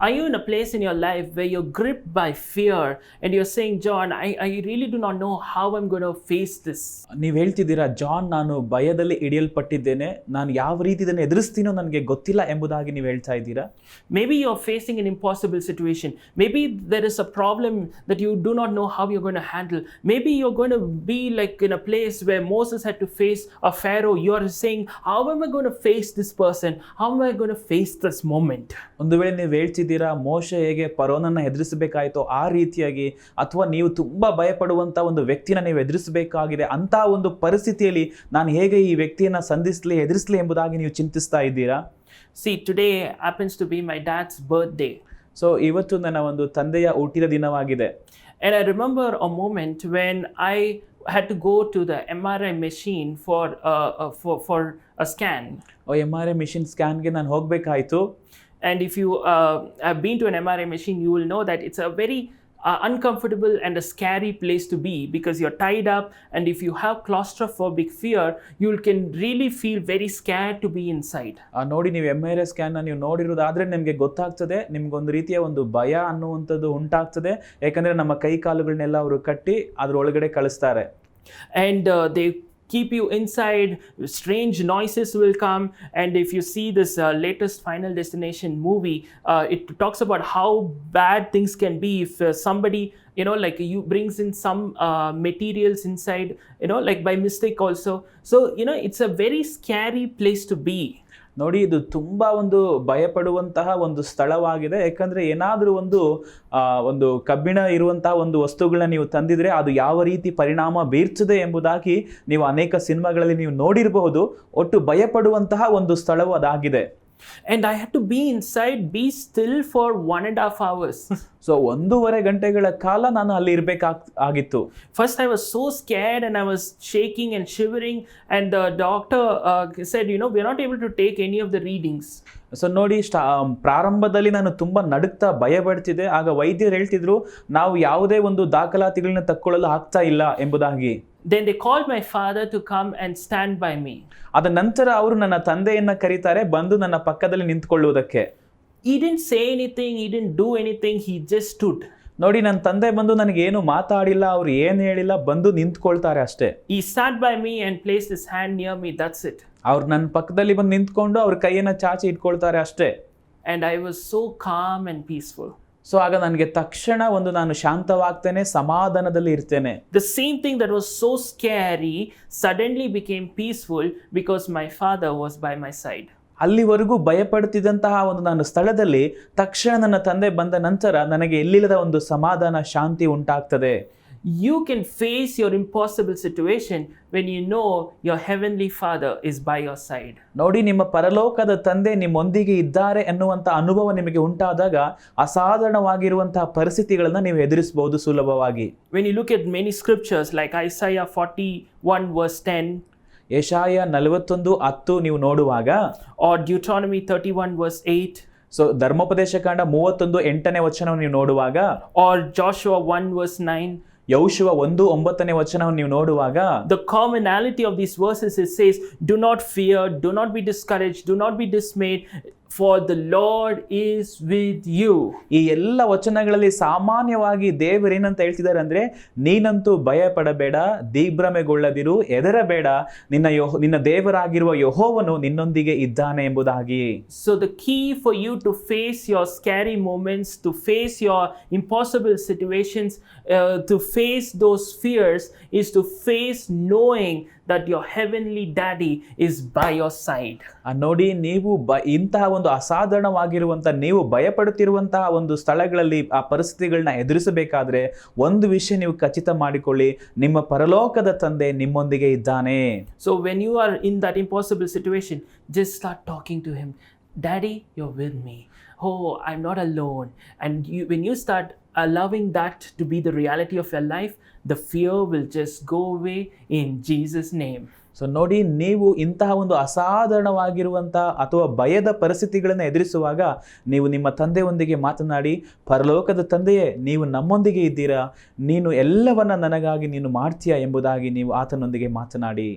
Are you in a place in your life where you're gripped by fear and you're saying, John, I, I really do not know how I'm going to face this? ನೀವು ಹೇಳ್ತಿದ್ದೀರಾ John ನಾನು ಭಯದಲ್ಲಿ ಹಿಡಿಯಲ್ಪಟ್ಟಿದ್ದೇನೆ ನಾನು ಯಾವ ರೀತಿ ಇದನ್ನು ಎದುರಿಸ್ತೀನೋ ನನಗೆ ಗೊತ್ತಿಲ್ಲ ಎಂಬುದಾಗಿ ನೀವು ಹೇಳ್ತಾ ಇದ್ದೀರಾ Maybe you're facing an impossible situation. Maybe there is a problem that you do not know how you're going to handle. Maybe you're going to be like in a place where Moses had to face a Pharaoh. You're saying, How am I going to face this person? How am I going to face this moment? ಒಂದು ವೇಳೆ ನೀವು ಹೇಳ್ತಿದ್ದೀರಾ ಮೋಶ ಹೇಗೆ ಪರೋನನ್ನು ಎದುರಿಸಬೇಕಾಯಿತೋ ಆ ರೀತಿಯಾಗಿ ಅಥವಾ ನೀವು ತುಂಬ ಭಯಪಡುವಂಥ ಒಂದು ವ್ಯಕ್ತಿನ ನೀವು ಎದುರಿಸಬೇಕಾಗಿದೆ ಅಂತ ಒಂದು ಪರಿಸ್ಥಿತಿಯಲ್ಲಿ ನಾನು ಹೇಗೆ ಈ ವ್ಯಕ್ತಿಯನ್ನು ಸಂಧಿಸಲಿ ಎದುರಿಸಲಿ ಎಂಬುದಾಗಿ ನೀವು ಚಿಂತಿಸ್ತಾ ಇದ್ದೀರಾ? See today happens to be my dad's birthday so ಇವತ್ತು ನನ್ನ ಒಂದು ತಂದೆಯ ಹುಟ್ಟಿದ ದಿನವಾಗಿದೆ. And I remember a moment when I had to go to the MRI machine for, uh, uh, for, for a scan. M R I machine ಸ್ಕ್ಯಾನ್ಗೆ ನಾನು ಹೋಗ್ಬೇಕಾಯ್ತು. And if you uh, have been to an MRI machine, you will know that it's a very uh, uncomfortable and a scary place to be because you're tied up. And if you have claustrophobic fear, you can really feel very scared to be inside. ನೋಡಿ ನೀವು M R I scan ನೀವು ನೋಡಿರೋದಾದ್ರೆ ನಿಮಗೆ ಗೊತ್ತಾಗ್ತದೆ ನಿಮ್ಗೊಂದು ರೀತಿಯ ಒಂದು ಭಯ ಅನ್ನುವಂಥದ್ದು ಉಂಟಾಗ್ತದೆ ಯಾಕಂದ್ರೆ ನಮ್ಮ ಕೈ ಕಾಲುಗಳನ್ನೆಲ್ಲ ಅವರು ಕಟ್ಟಿ ಅದರೊಳಗಡೆ ಕಳಿಸ್ತಾರೆ and uh, they keep you inside. Strange noises will come. And if you see this uh, latest final destination movie uh, it talks about how bad things can be if uh, somebody you know like you brings in some uh, materials inside you know like by mistake also. So you know it's a very scary place to be ನೋಡಿ, ಇದು ತುಂಬ ಒಂದು ಭಯಪಡುವಂತಹ ಒಂದು ಸ್ಥಳವಾಗಿದೆ. ಯಾಕಂದರೆ ಏನಾದರೂ ಒಂದು ಒಂದು ಕಬ್ಬಿಣ ಇರುವಂತಹ ಒಂದು ವಸ್ತುಗಳನ್ನ ನೀವು ತಂದಿದ್ರೆ ಅದು ಯಾವ ರೀತಿ ಪರಿಣಾಮ ಬೀರ್ತದೆ ಎಂಬುದಾಗಿ ನೀವು ಅನೇಕ ಸಿನಿಮಾಗಳಲ್ಲಿ ನೀವು ನೋಡಿರಬಹುದು. ಒಟ್ಟು ಭಯಪಡುವಂತಹ ಒಂದು ಸ್ಥಳವು ಅದಾಗಿದೆ. And I had to be inside be still for one and half hours so ಒಂದೂವರೆ ಗಂಟೆಗಳ ಕಾಲ ನಾನು ಅಲ್ಲಿ ಇರಬೇಕಾಗ್ ಆಗಿತ್ತು. First I was so scared and I was shaking and shivering and the doctor said you know we not able to take any of the readings so ನೋಡಿ ಸ್ಟಾ ಪ್ರಾರಂಭದಲ್ಲಿ ನಾನು ತುಂಬ ನಡುಕ್ತಾ ಭಯ ಪಡ್ತಿದ್ದೆ ಆಗ ವೈದ್ಯರು ಹೇಳ್ತಿದ್ರು ನಾವು ಯಾವುದೇ ಒಂದು ದಾಖಲಾತಿಗಳನ್ನ ತಕ್ಕೊಳ್ಳಲು ಆಗ್ತಾ ಇಲ್ಲ ಎಂಬುದಾಗಿ. Then they called my father to come and stand by me. ಅದ ನಂತರ ಅವರು ನನ್ನ ತಂದೆಯನ್ನ ಕರೀತಾರೆ ಬಂದು ನನ್ನ ಪಕ್ಕದಲ್ಲಿ ನಿಂತ್ಕೊಳ್ಳುವುದಕ್ಕೆ He didn't say anything, he didn't do anything, he just stood. ನೋಡಿ ನನ್ನ ತಂದೆ ಬಂದು ನನಗೇನು ಮಾತಾಡಿಲ್ಲ ಅವ್ರು ಏನು ಹೇಳಿಲ್ಲ ಬಂದು ನಿಂತ್ಕೊಳ್ತಾರೆ ಅಷ್ಟೇ He sat by me and placed his hand near me. That's it. ಅವ್ರು ನನ್ನ ಪಕ್ಕದಲ್ಲಿ ಬಂದು ನಿಂತ್ಕೊಂಡು ಅವ್ರ ಕೈಯನ್ನ ಚಾಚಿ ಇಟ್ಕೊಳ್ತಾರೆ ಅಷ್ಟೇ And I was so calm and peaceful. So ಆಗ ನನಗೆ ತಕ್ಷಣ ಒಂದು ನಾನು ಶಾಂತವಾಗ್ತೇನೆ ಸಮಾಧಾನದಲ್ಲಿ ಇರ್ತೇನೆ. The same thing that was so scary suddenly became peaceful because my father was by my side ಅಲ್ಲಿವರೆಗೂ ಭಯಪಡುತ್ತಿದ್ದಂತಹ ಒಂದು ನಾನು ಸ್ಥಳದಲ್ಲಿ ತಕ್ಷಣ ನನ್ನ ತಂದೆ ಬಂದ ನಂತರ ನನಗೆ ಎಲ್ಲಿಲ್ಲದ ಒಂದು ಸಮಾಧಾನ ಶಾಂತಿ ಉಂಟಾಗ್ತದೆ. You can face your impossible situation when you know your heavenly Father is by your side. ನೋಡಿ ನಿಮ್ಮ ಪರಲೋಕದ ತಂದೆ ನಿಮ್ಮೊಂದಿಗೆ ಇದ್ದಾರೆ ಎನ್ನುವಂತ ಅನುಭವ ನಿಮಗೆ ಉಂಟಾದಾಗ ಅಸಾಧಾರಣವಾಗಿರುವಂತಹ ಪರಿಸ್ಥಿತಿಗಳನ್ನು ನೀವು ಎದುರಿಸಬಹುದು ಸುಲಭವಾಗಿ When you look at many scriptures like Isaiah 41, verse 10, ಯಶಾಯ ನಲವತ್ತೊಂದು ಹತ್ತು ನೀವು ನೋಡುವಾಗ or Deuteronomy 31, verse 8, ಸೊ ಧರ್ಮೋಪದೇಶ ಕಾಂಡ ಮೂವತ್ತೊಂದು ಎಂಟನೇ ವಚನವನ್ನು ನೀವು ನೋಡುವಾಗ or Joshua 1, verse 9, ಯೌಶುವ ಒಂದು ಒಂಬತ್ತನೇ ವಚನವನ್ನು ನೀವು ನೋಡುವಾಗ the commonality of these verses it says, Do not fear, do not be discouraged, do not be dismayed, for the Lord is with you ಈ ಎಲ್ಲ ವಚನಗಳಲ್ಲಿ ಸಾಮಾನ್ಯವಾಗಿ ದೇವರೇನಂತ ಹೇಳ್ತಿದ್ದಾರೆ ಅಂದರೆ ನೀನಂತೂ ಭಯಪಡಬೇಡ ದಿಗ್ಭ್ರಮೆಗೊಳ್ಳದಿರು ಎದರಬೇಡ ನಿನ್ನ ಯೋಹ ನಿನ್ನ ದೇವರಾಗಿರುವ ಯಹೋವನು ನಿನ್ನೊಂದಿಗೆ ಇದ್ದಾನೆ ಎಂಬುದಾಗಿ. So the key for you to face your scary moments to face your impossible situations to face those fears is to face knowing that your heavenly daddy is by your side ನೋಡಿ ನೀವು ಬ ಇಂತಹ ಒಂದು ಅಸಾಧಾರಣವಾಗಿರುವಂಥ ನೀವು ಭಯಪಡುತ್ತಿರುವಂತಹ ಒಂದು ಸ್ಥಳಗಳಲ್ಲಿ ಆ ಪರಿಸ್ಥಿತಿಗಳನ್ನ ಎದುರಿಸಬೇಕಾದ್ರೆ ಒಂದು ವಿಷಯ ನೀವು ಖಚಿತ ಮಾಡಿಕೊಳ್ಳಿ. ನಿಮ್ಮ ಪರಲೋಕದ ತಂದೆ ನಿಮ್ಮೊಂದಿಗೆ ಇದ್ದಾನೆ. So when you are in that impossible situation just start talking to him daddy you with me Oh, I'm not alone. And you, when you start allowing that to be the reality of your life, the fear will just go away in Jesus' name. So ನೋಡಿ ನೀವು ಇಂತಹ ಒಂದು ಅಸಾಧಾರಣವಾಗಿರುವಂಥ ಅಥವಾ ಭಯದ ಪರಿಸ್ಥಿತಿಗಳನ್ನು ಎದುರಿಸುವಾಗ ನೀವು ನಿಮ್ಮ ತಂದೆಯೊಂದಿಗೆ ಮಾತನಾಡಿ ಪರಲೋಕದ ತಂದೆಯೇ ನೀವು ನಮ್ಮೊಂದಿಗೆ ಇದ್ದೀರಾ ನೀನು ಎಲ್ಲವನ್ನ ನನಗಾಗಿ ನೀನು ಮಾಡ್ತೀಯಾ ಎಂಬುದಾಗಿ ನೀವು ಆತನೊಂದಿಗೆ ಮಾತನಾಡಿ